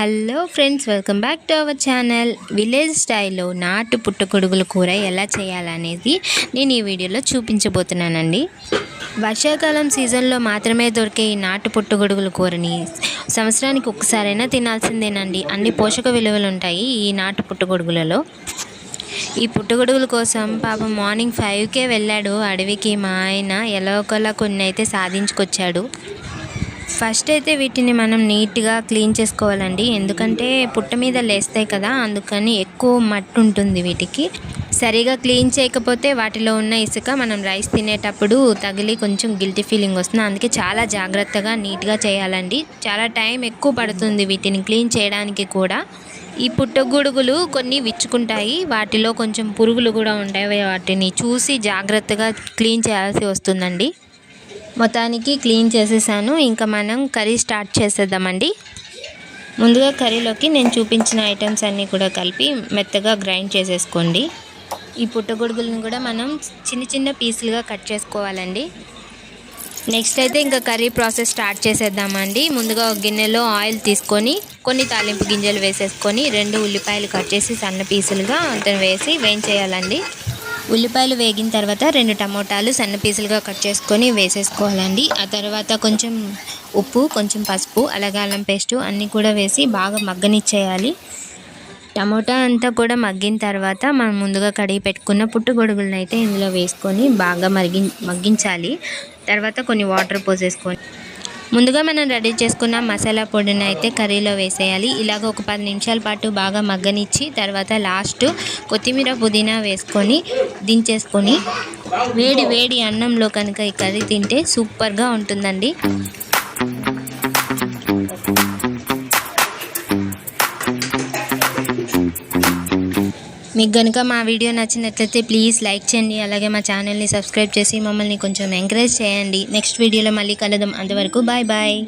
Hello friends welcome back to our channel. Village స్టైల్లో నాటు పుట్టగొడుగుల కూర ఎలా చేయాలనేది నేను ఈ వీడియోలో చూపించబోతున్నానండి. వర్షాకాలం సీజన్లో మాత్రమే దొరికే ఈ నాటు పుట్టగొడుగుల కూరని సంవత్సరానికి ఒక్కసారైనా తినాల్సిందేనండి. అన్ని పోషక విలువలు ఉంటాయి ఈ నాటు పుట్టగొడుగులలో ఈ పుట్టగొడుగుల కోసం పాపం మార్నింగ్ ఫైవ్కే వెళ్ళాడు. అడవికి మా ఆయన ఎలా ఒకలా కొన్ని అయితే సాధించుకొచ్చాడు. ఫస్ట్ అయితే వీటిని మనం నీట్గా క్లీన్ చేసుకోవాలండి. ఎందుకంటే పుట్ట మీద లేస్తాయి కదా అందుకని ఎక్కువ మట్టి ఉంటుంది వీటికి. సరిగా క్లీన్ చేయకపోతే వాటిలో ఉన్న ఇసుక మనం రైస్ తినేటప్పుడు తగిలి కొంచెం గిల్టీ ఫీలింగ్ వస్తుంది. అందుకే చాలా జాగ్రత్తగా నీట్గా చేయాలండి. చాలా టైం ఎక్కువ పడుతుంది వీటిని క్లీన్ చేయడానికి కూడా. ఈ పుట్టగొడుగులు కొన్ని విచ్చుకుంటాయి. వాటిలో కొంచెం పురుగులు కూడా ఉంటాయి. వాటిని చూసి జాగ్రత్తగా క్లీన్ చేయాల్సి వస్తుందండి. మొత్తానికి క్లీన్ చేసేసాను. ఇంకా మనం కర్రీ స్టార్ట్ చేసేద్దామండి. ముందుగా కర్రీలోకి నేను చూపించిన ఐటమ్స్ అన్నీ కూడా కలిపి మెత్తగా గ్రైండ్ చేసేసుకోండి. ఈ పుట్టగొడుగులను కూడా మనం చిన్న చిన్న పీసులుగా కట్ చేసుకోవాలండి. నెక్స్ట్ అయితే ఇంకా కర్రీ ప్రాసెస్ స్టార్ట్ చేసేద్దామండి. ముందుగా ఒక గిన్నెలో ఆయిల్ తీసుకొని కొన్ని తాలింపు గింజలు వేసేసుకొని రెండు ఉల్లిపాయలు కట్ చేసి సన్న పీసులుగా అంతను వేసి వేయించేయాలండి. ఉల్లిపాయలు వేగిన తర్వాత రెండు టమోటాలు సన్న పీసులుగా కట్ చేసుకొని వేసేసుకోవాలండి. ఆ తర్వాత కొంచెం ఉప్పు కొంచెం పసుపు అలాగే అల్లం పేస్టు అన్నీ కూడా వేసి బాగా మగ్గనిచ్చేయాలి. టమోటా అంతా కూడా మగ్గిన తర్వాత మనం ముందుగా కడిగి పెట్టుకున్న పుట్టుగొడుగులను అయితే ఇందులో వేసుకొని బాగా మరిగి మగ్గించాలి. తర్వాత కొన్ని వాటర్ పోసేసుకొని ముందుగా మనం రెడీ చేసుకున్న మసాలా పొడిని అయితే కర్రీలో వేసేయాలి. ఇలాగ ఒక పది నిమిషాల పాటు బాగా మగ్గనిచ్చి తర్వాత లాస్ట్ కొత్తిమీర పుదీనా వేసుకొని దించేసుకొని వేడి వేడి అన్నంలో కనుక ఈ కర్రీ తింటే సూపర్గా ఉంటుందండి. మీకు కనుక మా వీడియో నచ్చినట్లయితే ప్లీజ్ లైక్ చేయండి అలాగే మా ఛానల్ని సబ్స్క్రైబ్ చేసి మమ్మల్ని కొంచెం ఎంకరేజ్ చేయండి. నెక్స్ట్ వీడియోలో మళ్ళీ కలుద్దాం. అంతవరకు బాయ్ బాయ్.